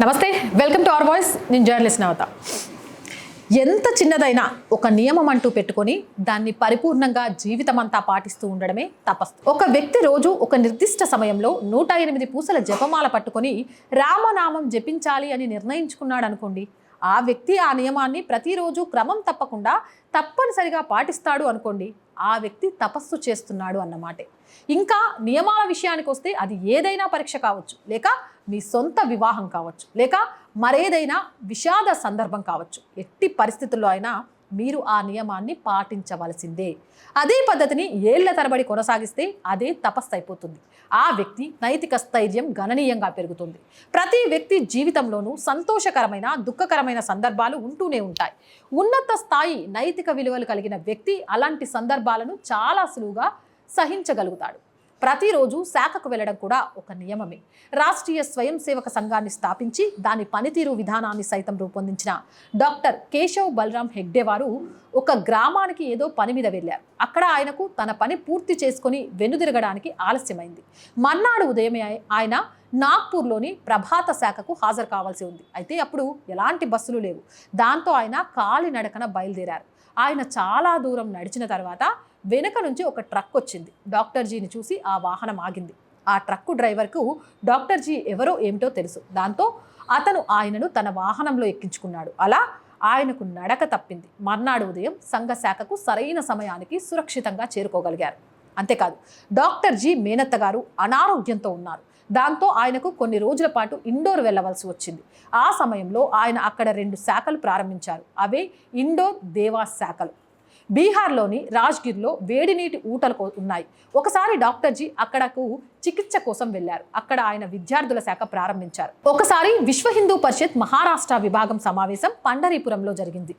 నమస్తే welcome to our voice. నేను journalist నవత. ఎంత చిన్నదైనా ఒక నియమం అంటూ పెట్టుకొని దాన్ని పరిపూర్ణంగా జీవితమంతా పాటిస్తూ ఉండడమే తపస్సు. ఒక వ్యక్తి రోజు ఒక నిర్దిష్ట సమయంలో నూట ఎనిమిది పూసల జపమాల పట్టుకొని రామనామం జపించాలి అని నిర్ణయించుకున్నాడు అనుకోండి ఆ వ్యక్తి ఆ నియమాన్ని ప్రతిరోజు క్రమం తప్పకుండా తప్పనిసరిగా పాటిస్తాడు అనుకోండి ఆ వ్యక్తి తపస్సు చేస్తున్నాడు అన్నమాటే. ఇంకా నియమాల విషయానికి వస్తే అది ఏదైనా పరీక్ష కావచ్చు. లేక మీ సొంత వివాహం కావచ్చు. లేక మరేదైనా విషాద సందర్భం కావచ్చు. ఎట్టి పరిస్థితుల్లో అయినా మీరు ఆ నియమాన్ని పాటించవలసిందే. అదే పద్ధతిని ఏళ్ళ తరబడి కొనసాగిస్తే అదే తపస్సు అయిపోతుంది. ఆ వ్యక్తి నైతిక స్థైర్యం గణనీయంగా పెరుగుతుంది. ప్రతి వ్యక్తి జీవితంలోనూ సంతోషకరమైన దుఃఖకరమైన సందర్భాలు ఉంటూనే ఉంటాయి. ఉన్నత స్థాయి నైతిక విలువలు కలిగిన వ్యక్తి అలాంటి సందర్భాలను చాలా సులువుగా సహించగలుగుతాడు. ప్రతిరోజు శాఖకు వెళ్ళడం కూడా ఒక నియమమే. రాష్ట్రీయ స్వయం సేవక సంఘాన్ని స్థాపించి దాని పనితీరు విధానాన్ని సైతం రూపొందించిన డాక్టర్ కేశవ్ బలరాం హెగ్డే వారు ఒక గ్రామానికి ఏదో పని మీద వెళ్ళారు. అక్కడ ఆయనకు తన పని పూర్తి చేసుకొని వెనుదిరగడానికి ఆలస్యమైంది. మర్నాడు ఉదయమే ఆయన నాగ్పూర్లోని ప్రభాత శాఖకు హాజరు కావాల్సి ఉంది. అయితే అప్పుడు ఎలాంటి బస్సులు లేవు. దాంతో ఆయన కాలినడకన బయలుదేరారు. ఆయన చాలా దూరం నడిచిన తర్వాత వెనక నుంచి ఒక ట్రక్ వచ్చింది. డాక్టర్ జీని చూసి ఆ వాహనం ఆగింది. ఆ ట్రక్కు డ్రైవర్కు డాక్టర్ జీ ఎవరో ఏమిటో తెలుసు. దాంతో అతను ఆయనను తన వాహనంలో ఎక్కించుకున్నాడు. అలా ఆయనకు నడక తప్పింది. మర్నాడు ఉదయం సంఘశాఖకు సరైన సమయానికి సురక్షితంగా చేరుకోగలిగారు. అంతేకాదు డాక్టర్ జీ మేనత్త గారు అనారోగ్యంతో ఉన్నారు. దాంతో ఆయనకు కొన్ని రోజుల పాటు ఇండోర్ వెళ్ళవలసి వచ్చింది. ఆ సమయంలో ఆయన అక్కడ రెండు శాఖలు ప్రారంభించారు. అవే ఇండోర్ దేవా శాఖలు. బీహార్లోని రాజ్గిర్లో వేడి నీటి ఊటలు ఉన్నాయి. ఒకసారి డాక్టర్జీ అక్కడకు చికిత్స కోసం వెళ్ళారు. అక్కడ ఆయన విద్యార్థుల శాఖ ప్రారంభించారు. ఒకసారి విశ్వ హిందూ పరిషత్ మహారాష్ట్ర విభాగం సమావేశం పండరీపురంలో జరిగింది.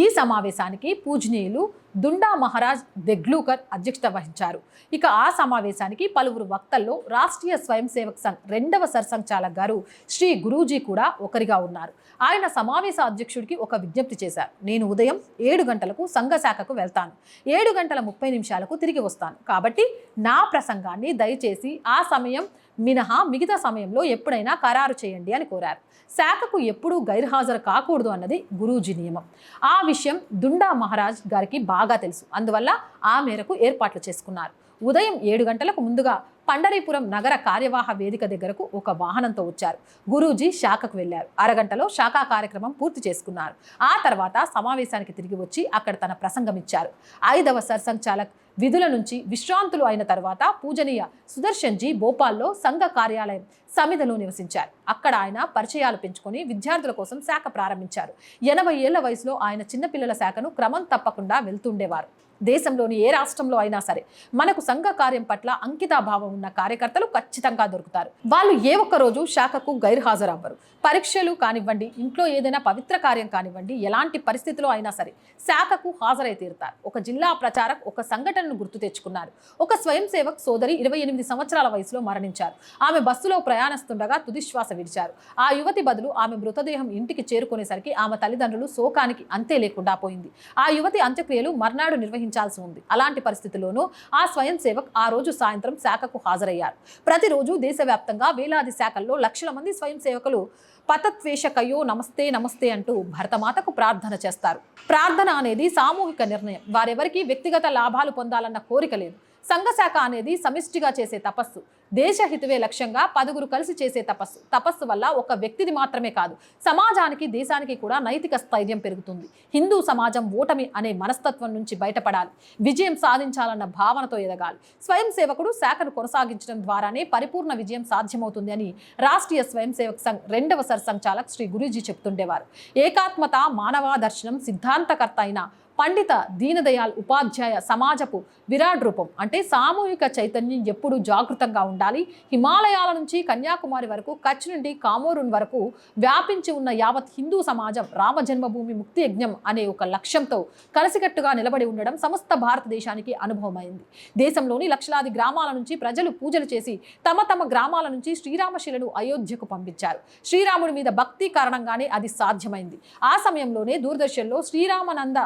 ఈ సమావేశానికి పూజనీయులు దుండా మహారాజ్ దెగ్లూకర్ అధ్యక్షత వహించారు. ఇక ఆ సమావేశానికి పలువురు వక్తల్లో రాష్ట్రీయ స్వయం సేవక్ సంఘ్ రెండవ సర్సంచాలక్ గారు శ్రీ గురూజీ కూడా ఒకరిగా ఉన్నారు. ఆయన సమావేశ అధ్యక్షుడికి ఒక విజ్ఞప్తి చేశారు. నేను ఉదయం ఏడు గంటలకు సంఘ శాఖకు వెళ్తాను. ఏడు గంటల ముప్పై నిమిషాలకు తిరిగి వస్తాను. కాబట్టి నా ప్రసంగాన్ని దయచేసి ఆ సమయం మినహా మిగతా సమయంలో ఎప్పుడైనా ఖరారు చేయండి అని కోరారు. శాఖకు ఎప్పుడూ గైర్హాజరు కాకూడదు అన్నది గురూజీ నియమం. ఆ విషయం దుండా మహారాజ్ గారికి బాగా తెలుసు. అందువల్ల ఆ మేరకు ఏర్పాట్లు చేసుకున్నారు. ఉదయం ఏడు గంటలకు ముందుగా పండరీపురం నగర కార్యవాహ వేదిక దగ్గరకు ఒక వాహనంతో వచ్చారు. గురూజీ శాఖకు వెళ్ళారు అరగంటలో శాఖా కార్యక్రమం పూర్తి చేసుకున్నారు. ఆ తర్వాత సమావేశానికి తిరిగి వచ్చి అక్కడ తన ప్రసంగం ఇచ్చారు. ఐదవ సర్సంచాలక్ విధుల నుంచి విశ్రాంతులు అయిన తర్వాత పూజనీయ సుదర్శన్ జీ భోపాల్లో సంఘ కార్యాలయం సమిధలో నివసించారు. అక్కడ ఆయన పరిచయాలు పెంచుకొని విద్యార్థుల కోసం శాఖ ప్రారంభించారు. ఎనభై ఏళ్ళ వయసులో ఆయన చిన్నపిల్లల శాఖను క్రమం తప్పకుండా వెళ్తుండేవారు. దేశంలోని ఏ రాష్ట్రంలో అయినా సరే మనకు సంఘ కార్యం పట్ల అంకితాభావం ఉన్న కార్యకర్తలు ఖచ్చితంగా దొరుకుతారు. వాళ్ళు ఏ ఒక్క రోజు శాఖకు గైర్హాజరవ్వరు. పరీక్షలు కానివ్వండి ఇంట్లో ఏదైనా పవిత్ర కార్యం కానివ్వండి ఎలాంటి పరిస్థితిలో అయినా సరే శాఖకు హాజరై తీరుతారు. ఒక జిల్లా ప్రచారక్ ఒక సంఘటనను గుర్తు తెచ్చుకున్నారు. ఒక స్వయం సేవక్ సోదరి ఇరవై ఎనిమిది సంవత్సరాల వయసులో మరణించారు. ఆమె బస్సులో ప్రయాణిస్తుండగా తుదిశ్వాస విడిచారు. ఆ యువతి బదులు ఆమె మృతదేహం ఇంటికి చేరుకునేసరికి ఆమె తల్లిదండ్రులు శోకానికి అంతే లేకుండా పోయింది. ఆ యువతి అంత్యక్రియలు మర్నాడు నిర్వహించారు. నిర్వహించాల్సి ఉంది. అలాంటి పరిస్థితుల్లోనూ ఆ స్వయం సేవక్ ఆ రోజు సాయంత్రం శాఖకు హాజరయ్యారు. ప్రతిరోజు దేశవ్యాప్తంగా వేలాది శాఖల్లో లక్షల మంది స్వయం సేవకులు పతత్వేషకయో నమస్తే నమస్తే అంటూ భరతమాతకు ప్రార్థన చేస్తారు. ప్రార్థన అనేది సామూహిక నిర్ణయం. వారెవరికి వ్యక్తిగత లాభాలు పొందాలన్న కోరిక లేదు. సంఘశాఖ అనేది సమిష్టిగా చేసే తపస్సు. దేశహితవే లక్ష్యంగా పదుగురు కలిసి చేసే తపస్సు. తపస్సు వల్ల ఒక వ్యక్తిది మాత్రమే కాదు సమాజానికి దేశానికి కూడా నైతిక స్థైర్యం పెరుగుతుంది. హిందూ సమాజం ఓటమి అనే మనస్తత్వం నుంచి బయటపడాలి. విజయం సాధించాలన్న భావనతో ఎదగాలి. స్వయం సేవకుడు శాఖను కొనసాగించడం ద్వారానే పరిపూర్ణ విజయం సాధ్యమవుతుంది అని రాష్ట్రీయ స్వయం సేవక్ సంఘ్ రెండవ సర్సంచాలక్ శ్రీ గురూజీ చెప్తుండేవారు. ఏకాత్మత మానవ దర్శనం సిద్ధాంతకర్త అయిన పండిత దీనదయాల్ ఉపాధ్యాయ సమాజపు విరాట్ రూపం అంటే సామూహిక చైతన్యం ఎప్పుడూ జాగృతంగా ఉండాలి. హిమాలయాల నుంచి కన్యాకుమారి వరకు కచ్ నుండి కామోరున్ వరకు వ్యాపించి ఉన్న యావత్ హిందూ సమాజం రామ జన్మభూమి ముక్తి యజ్ఞం అనే ఒక లక్ష్యంతో కలిసికట్టుగా నిలబడి ఉండడం సమస్త భారతదేశానికి అనుభవమైంది. దేశంలోని లక్షలాది గ్రామాల నుంచి ప్రజలు పూజలు చేసి తమ తమ గ్రామాల నుంచి శ్రీరామశిలను అయోధ్యకు పంపించారు. శ్రీరాముడి మీద భక్తి కారణంగానే అది సాధ్యమైంది. ఆ సమయంలోనే దూరదర్శన్లో శ్రీరామనంద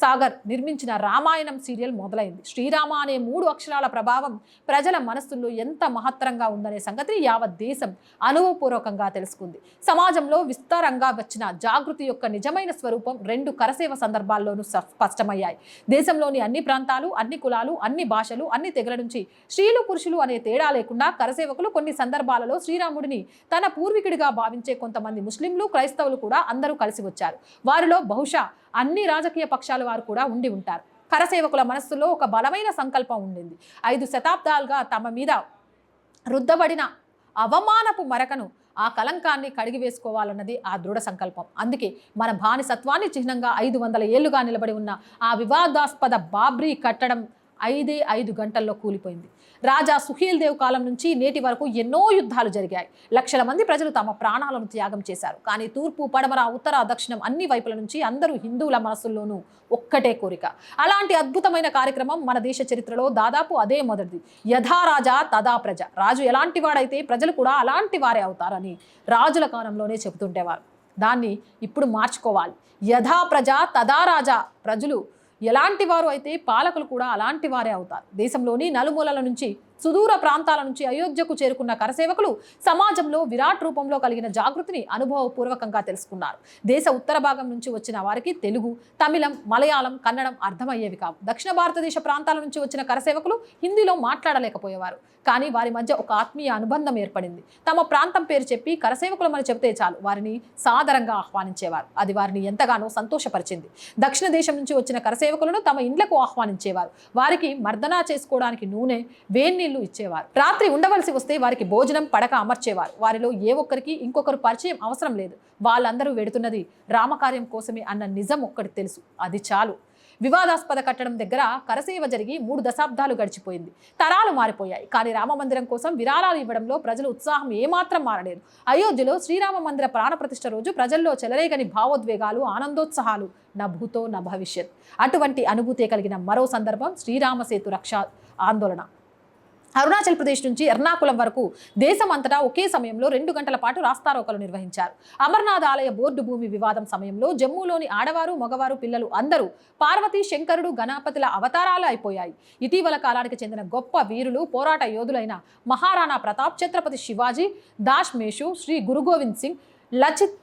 సాగర్ నిర్మించిన రామాయణం సీరియల్ మొదలైంది. శ్రీరామ అనే మూడు అక్షరాల ప్రభావం ప్రజల మనస్సుల్లో ఎంత మహత్తరంగా ఉందనే సంగతి యావత్ దేశం అనుభవపూర్వకంగా తెలుసుకుంది. సమాజంలో విస్తారంగా వచ్చిన జాగృతి యొక్క నిజమైన స్వరూపం రెండు కరసేవ సందర్భాల్లోనూ స్పష్టమయ్యాయి. దేశంలోని అన్ని ప్రాంతాలు అన్ని కులాలు అన్ని భాషలు అన్ని తెగల నుంచి స్త్రీలు పురుషులు అనే తేడా లేకుండా కరసేవకులు కొన్ని సందర్భాలలో శ్రీరాముడిని తన పూర్వీకుడిగా భావించే కొంతమంది ముస్లింలు క్రైస్తవులు కూడా అందరూ కలిసి వచ్చారు. వారిలో బహుశా అన్ని రాజకీయ పక్షాల వారు కూడా ఉండి ఉంటారు. కరసేవకుల మనస్సులో ఒక బలమైన సంకల్పం ఉండింది. ఐదు శతాబ్దాలుగా తమ మీద రుద్దబడిన అవమానపు మరకను ఆ కలంకాన్ని కడిగి వేసుకోవాలన్నది ఆ దృఢ సంకల్పం. అందుకే మన బానిసత్వాన్ని చిహ్నంగా ఐదు వందల ఏళ్ళుగా నిలబడి ఉన్న ఆ వివాదాస్పద బాబ్రీ కట్టడం ఐదే ఐదు గంటల్లో కూలిపోయింది. రాజా సుహేల్ దేవ్ కాలం నుంచి నేటి వరకు ఎన్నో యుద్ధాలు జరిగాయి. లక్షల మంది ప్రజలు తమ ప్రాణాలను త్యాగం చేశారు. కానీ తూర్పు పడమర ఉత్తర దక్షిణం అన్ని వైపుల నుంచి అందరూ హిందువుల మనసుల్లోనూ ఒక్కటే కోరిక. అలాంటి అద్భుతమైన కార్యక్రమం మన దేశ చరిత్రలో దాదాపు అదే మొదటిది. యథా రాజా తదా ప్రజ. రాజు ఎలాంటి వాడైతే ప్రజలు కూడా అలాంటి వారే అవుతారని రాజుల కాలంలోనే చెబుతుంటేవారు దాన్ని ఇప్పుడు మార్చుకోవాలి. యథా ప్రజ తదా రాజా ప్రజలు ఎలాంటి వారు అయితే పాలకులు కూడా అలాంటి వారే అవుతారు. దేశంలోని నలుమూలల నుంచి సుదూర ప్రాంతాల నుంచి అయోధ్యకు చేరుకున్న కరసేవకులు సమాజంలో విరాట్ రూపంలో కలిగిన జాగృతిని అనుభవపూర్వకంగా తెలుసుకున్నారు. దేశ ఉత్తర భాగం నుంచి వచ్చిన వారికి తెలుగు తమిళం మలయాళం కన్నడం అర్థమయ్యేవి కావు. దక్షిణ భారతదేశ ప్రాంతాల నుంచి వచ్చిన కరసేవకులు హిందీలో మాట్లాడలేకపోయేవారు. కానీ వారి మధ్య ఒక ఆత్మీయ అనుబంధం ఏర్పడింది. తమ ప్రాంతం పేరు చెప్పి కరసేవకులమని చెబితే చాలు. వారిని సాదరంగా ఆహ్వానించేవారు. అది వారిని ఎంతగానో సంతోషపరిచింది. దక్షిణ దేశం నుంచి వచ్చిన కరసేవకులను తమ ఇండ్లకు ఆహ్వానించేవారు. వారికి మర్దనా చేసుకోవడానికి నూనె వేన్నీళ్ళు ఇచ్చేవారు. రాత్రి ఉండవలసి వస్తే వారికి భోజనం పడక అమర్చేవారు. వారిలో ఏ ఒక్కరికి ఇంకొకరు పరిచయం అవసరం లేదు. వాళ్ళందరూ వెడుతున్నది రామకార్యం కోసమే అన్న నిజం ఒక్కటి తెలుసు. అది చాలు. వివాదాస్పద కట్టడం దగ్గర కరసేవ జరిగి మూడు దశాబ్దాలు గడిచిపోయింది. తరాలు మారిపోయాయి. కానీ రామ మందిరం కోసం విరాళాలు ఇవ్వడంలో ప్రజల ఉత్సాహం ఏమాత్రం మారలేదు. అయోధ్యలో శ్రీరామ మందిర ప్రాణప్రతిష్ఠ రోజు ప్రజల్లో చెలరేగని భావోద్వేగాలు ఆనందోత్సాహాలు నా భూతో నా భవిష్యత్. అటువంటి అనుభూతి కలిగిన మరో సందర్భం శ్రీరామ సేతు రక్ష ఆందోళన. అరుణాచల్ ప్రదేశ్ నుంచి ఎర్నాకుళం వరకు దేశమంతటా ఒకే సమయంలో రెండు గంటల పాటు రాస్తారోకలు నిర్వహించారు. అమర్నాథ్ ఆలయ బోర్డు భూమి వివాదం సమయంలో జమ్మూలోని ఆడవారు మగవారు పిల్లలు అందరూ పార్వతి శంకరుడు గణపతుల అవతారాలు అయిపోయాయి. ఇటీవల కాలానికి చెందిన గొప్ప వీరులు పోరాట యోధులైన మహారాణా ప్రతాప్ ఛత్రపతి శివాజీ దాష్మేషు శ్రీ గురు గోవింద్ సింగ్ లచిత్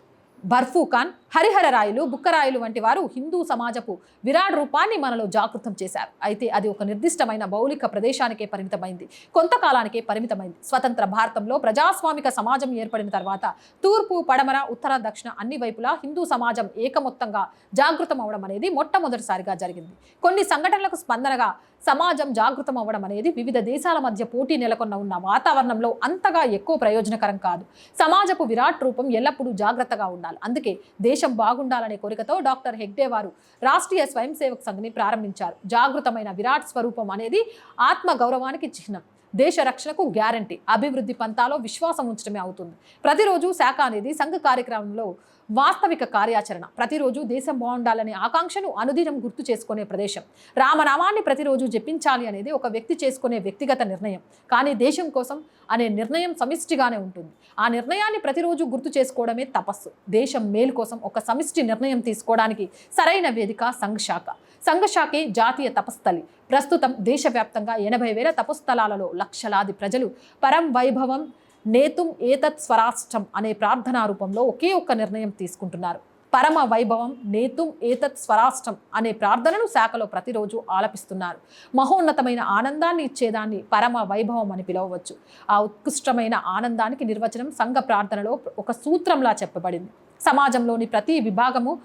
బర్ఫూ ఖాన్ హరిహర రాయలు బుక్కరాయలు వంటి వారు హిందూ సమాజపు విరాట్ రూపాన్ని మనలో జాగృతం చేశారు. అయితే అది ఒక నిర్దిష్టమైన మౌలిక ప్రదేశానికే పరిమితమైంది. కొంతకాలానికే పరిమితమైంది. స్వతంత్ర భారతంలో ప్రజాస్వామిక సమాజం ఏర్పడిన తర్వాత తూర్పు పడమర ఉత్తర దక్షిణ అన్ని వైపులా హిందూ సమాజం ఏకమొత్తంగా జాగృతం అవడం అనేది మొట్టమొదటిసారిగా జరిగింది. కొన్ని సంఘటనలకు స్పందనగా సమాజం జాగృతం అవ్వడం అనేది వివిధ దేశాల మధ్య పోటీ నెలకొన్న ఉన్న వాతావరణంలో అంతగా ఎక్కువ ప్రయోజనకరం కాదు. సమాజపు విరాట్ రూపం ఎల్లప్పుడూ జాగ్రత్తగా ఉండాలి. అందుకే దేశం బాగుండాలనే కోరికతో డాక్టర్ హెగ్డే వారు రాష్ట్రీయ స్వయం సేవక్ సంఘ్ని ప్రారంభించారు. జాగృతమైన విరాట్ స్వరూపం అనేది ఆత్మ గౌరవానికి చిహ్నం. దేశ రక్షణకు గ్యారంటీ. అభివృద్ధి పంతాలో విశ్వాసం ఉంచడమే అవుతుంది. ప్రతిరోజు శాఖ అనేది సంఘ కార్యక్రమంలో వాస్తవిక కార్యాచరణ. ప్రతిరోజు దేశం బాగుండాలనే ఆకాంక్షను అనుదినం గుర్తు చేసుకునే ప్రదేశం. రామనామాన్ని ప్రతిరోజు జపించాలి అనేది ఒక వ్యక్తి చేసుకునే వ్యక్తిగత నిర్ణయం. కానీ దేశం కోసం అనే నిర్ణయం సమిష్టిగానే ఉంటుంది. ఆ నిర్ణయాన్ని ప్రతిరోజు గుర్తు చేసుకోవడమే తపస్సు. దేశం మేలు కోసం ఒక సమిష్టి నిర్ణయం తీసుకోవడానికి సరైన వేదిక సంఘశాఖ సంఘశాఖే జాతీయ తపస్థలి. ప్రస్తుతం దేశవ్యాప్తంగా ఎనభై వేల తపస్థలాలలో లక్షలాది ప్రజలు పరం వైభవం నేతుం ఏతత్ స్వరాష్ట్రం అనే ప్రార్థనా రూపంలో ఒకే ఒక్క నిర్ణయం తీసుకుంటున్నారు. పరమ వైభవం నేతుం ఏతత్ స్వరాష్ట్రం అనే ప్రార్థనను శాఖలో ప్రతిరోజు ఆలపిస్తున్నారు. మహోన్నతమైన ఆనందాన్ని ఇచ్చేదాన్ని పరమ వైభవం అని పిలవవచ్చు. ఆ ఉత్కృష్టమైన ఆనందానికి నిర్వచనం సంఘ ప్రార్థనలో ఒక సూత్రంలా చెప్పబడింది. సమాజంలోని ప్రతి విభాగము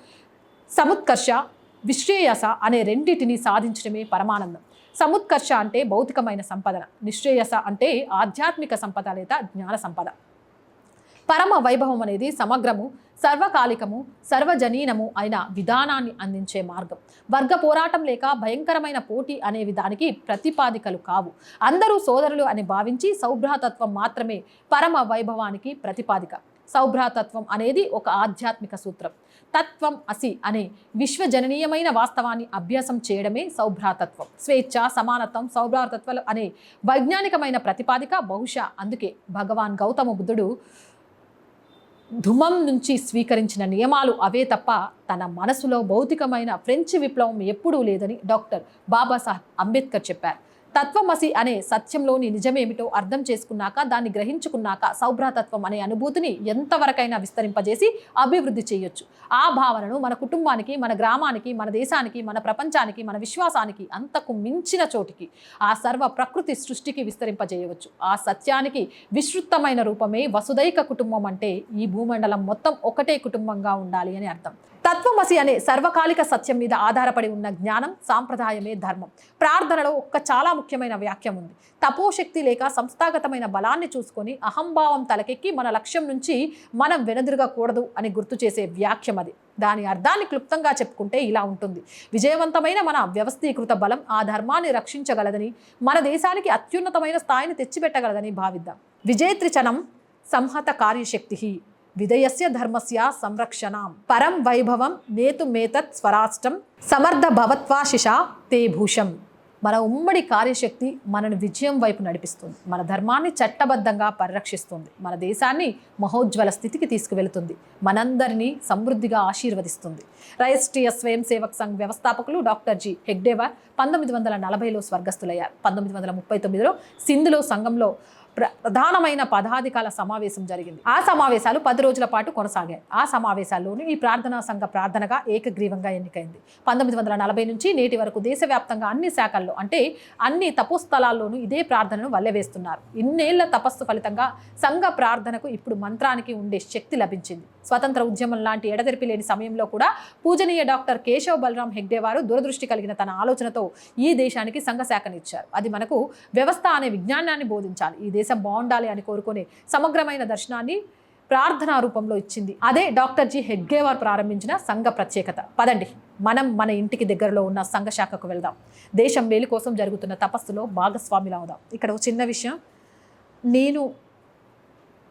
సముత్కర్ష విశ్రేయస అనే రెండింటిని సాధించడమే పరమానందం. సముత్కర్ష అంటే భౌతికమైన సంపదన నిశ్రేయస అంటే ఆధ్యాత్మిక సంపద లేదా జ్ఞాన సంపద. పరమ వైభవం అనేది సమగ్రము సర్వకాలికము సర్వజనీనము అయిన విధానాన్ని అందించే మార్గం. వర్గ పోరాటం లేక భయంకరమైన పోటీ అనేవి దానికి ప్రతిపాదికలు కావు. అందరూ సోదరులు అని భావించి సౌభ్రాతత్వం మాత్రమే పరమ వైభవానికి ప్రతిపాదిక. సౌభ్రాతత్వం అనేది ఒక ఆధ్యాత్మిక సూత్రం. తత్వం అసి అనే విశ్వజననీయమైన వాస్తవాన్ని అభ్యాసం చేయడమే సౌభ్రాతత్వం. స్వేచ్ఛ సమానత్వం సౌభ్రాతత్వాలు అనే వైజ్ఞానికమైన ప్రతిపాదిక బహుశా అందుకే భగవాన్ గౌతమ బుద్ధుడు ధుమం నుంచి స్వీకరించిన నియమాలు అవే తప్ప తన మనసులో భౌతికమైన ఫ్రెంచ్ విప్లవం ఎప్పుడూ లేదని డాక్టర్ బాబాసాహెబ్ అంబేద్కర్ చెప్పారు. తత్వమసి అనే సత్యంలోని నిజమేమిటో అర్థం చేసుకున్నాక దాన్ని గ్రహించుకున్నాక సౌభ్రాతత్వం అనే అనుభూతిని ఎంతవరకైనా విస్తరింపజేసి అభివృద్ధి చేయొచ్చు. ఆ భావనను మన కుటుంబానికి మన గ్రామానికి మన దేశానికి మన ప్రపంచానికి మన విశ్వాసానికి అంతకు మించిన చోటికి ఆ సర్వ ప్రకృతి సృష్టికి విస్తరింపజేయవచ్చు. ఆ సత్యానికి విస్తృతమైన రూపమే వసుదైక కుటుంబం అంటే ఈ భూమండలం మొత్తం ఒకటే కుటుంబంగా ఉండాలి అని అర్థం. తత్వమసి అనే సర్వకాలిక సత్యం మీద ఆధారపడి ఉన్న జ్ఞానం సాంప్రదాయమే ధర్మం. ప్రార్థనలో ఒక్క చాలా ముఖ్యమైన వాక్యం ఉంది. తపోశక్తి లేక సంస్థాగతమైన బలాన్ని చూసుకొని అహంభావం తలకెక్కి మన లక్ష్యం నుంచి మనం వెనుదిరగకూడదు అని గుర్తు చేసే వ్యాఖ్యం అది. దాని అర్థాన్ని క్లుప్తంగా చెప్పుకుంటే ఇలా ఉంటుంది. విజయవంతమైన మన వ్యవస్థీకృత బలం ఆ ధర్మాన్ని రక్షించగలదని మన దేశానికి అత్యున్నతమైన స్థాయిని తెచ్చిపెట్టగలదని భావిద్దాం. విజేత్రిచనం సంహత కార్యశక్తి విధయస్య ధర్మస్య సంరక్షణం. పరం వైభవం నేతు మేతత్ స్వరాష్ట్రం సమర్థ భవత్వాశిష తే భూషం. మన ఉమ్మడి కార్యశక్తి మనను విజయం వైపు నడిపిస్తుంది. మన ధర్మాన్ని చట్టబద్ధంగా పరిరక్షిస్తుంది. మన దేశాన్ని మహోజ్వల స్థితికి తీసుకువెళుతుంది. మనందరినీ సమృద్ధిగా ఆశీర్వదిస్తుంది. రాష్ట్రీయ స్వయం సేవక్ సంఘ్ వ్యవస్థాపకులు డాక్టర్ జి. హెగ్డేవార్ పంతొమ్మిది వందల నలభైలో స్వర్గస్థులయ్యారు. పంతొమ్మిది వందల ముప్పై తొమ్మిదిలో సింధులో సంఘంలో ప్రధానమైన పదాధికాల సమావేశం జరిగింది. ఆ సమావేశాలు పది రోజుల పాటు కొనసాగాయి. ఆ సమావేశాల్లోనూ ఈ ప్రార్థనా సంఘ ప్రార్థనగా ఏకగ్రీవంగా ఎన్నికైంది. పంతొమ్మిది వందల నలభై నుంచి నేటి వరకు దేశవ్యాప్తంగా అన్ని శాఖల్లో అంటే అన్ని తపోస్థలాల్లోనూ ఇదే ప్రార్థనను వల్లెవేస్తున్నారు. ఇన్నేళ్ళ తపస్సు ఫలితంగా సంఘ ప్రార్థనకు ఇప్పుడు మంత్రానికి ఉండే శక్తి లభించింది. స్వతంత్ర ఉద్యమం లాంటి ఎడతెరిపి లేని సమయంలో కూడా పూజనీయ డాక్టర్ కేశవ్ బలరాం హెగ్డే వారు దూరదృష్టి కలిగిన తన ఆలోచనతో ఈ దేశానికి సంఘ శాఖనిచ్చారు. అది మనకు వ్యవస్థ అనే విజ్ఞానాన్ని బోధించాలి. ఈ దేశ బాగుండాలి అని కోరుకునే సమగ్రమైన దర్శనాన్ని ప్రార్థనా రూపంలో ఇచ్చింది. అదే డాక్టర్ జి హెడ్గేవార్ ప్రారంభించిన సంఘ ప్రత్యేకత. పదండి మనం మన ఇంటికి దగ్గరలో ఉన్న సంఘ శాఖకు వెళ్దాం. దేశం మేలు కోసం జరుగుతున్న తపస్సులో భాగస్వామిలా అవుదాం. ఇక్కడ ఒక చిన్న విషయం. నేను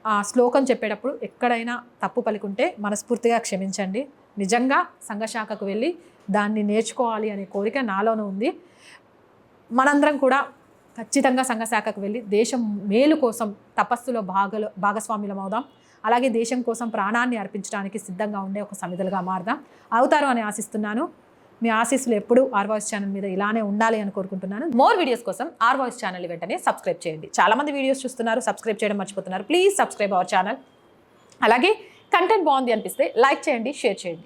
ఆ శ్లోకం చెప్పేటప్పుడు ఎక్కడైనా తప్పు పలుకుంటే మనస్ఫూర్తిగా క్షమించండి. నిజంగా సంఘశాఖకు వెళ్ళి దాన్ని నేర్చుకోవాలి అనే కోరిక నాలోనూ ఉంది. మనందరం కూడా ఖచ్చితంగా సంఘశాఖకు వెళ్ళి దేశం మేలు కోసం తపస్సులో భాగలు భాగస్వాములం అవుదాం. అలాగే దేశం కోసం ప్రాణాన్ని అర్పించడానికి సిద్ధంగా ఉండే ఒక సమిధలుగా మారదాం. అవుతారు అని ఆశిస్తున్నాను. మీ ఆశీస్సులు ఎప్పుడూ ఆర్ వాయిస్ ఛానల్ మీద ఇలానే ఉండాలి అని కోరుకుంటున్నాను. మోర్ వీడియోస్ కోసం ఆర్ వాయిస్ ఛానల్ వెంటనే సబ్స్క్రైబ్ చేయండి. చాలామంది వీడియోస్ చూస్తున్నారు సబ్స్క్రైబ్ చేయడం మర్చిపోతున్నారు. Please subscribe our channel. అలాగే కంటెంట్ బాగుంది అనిపిస్తే లైక్ చేయండి షేర్ చేయండి.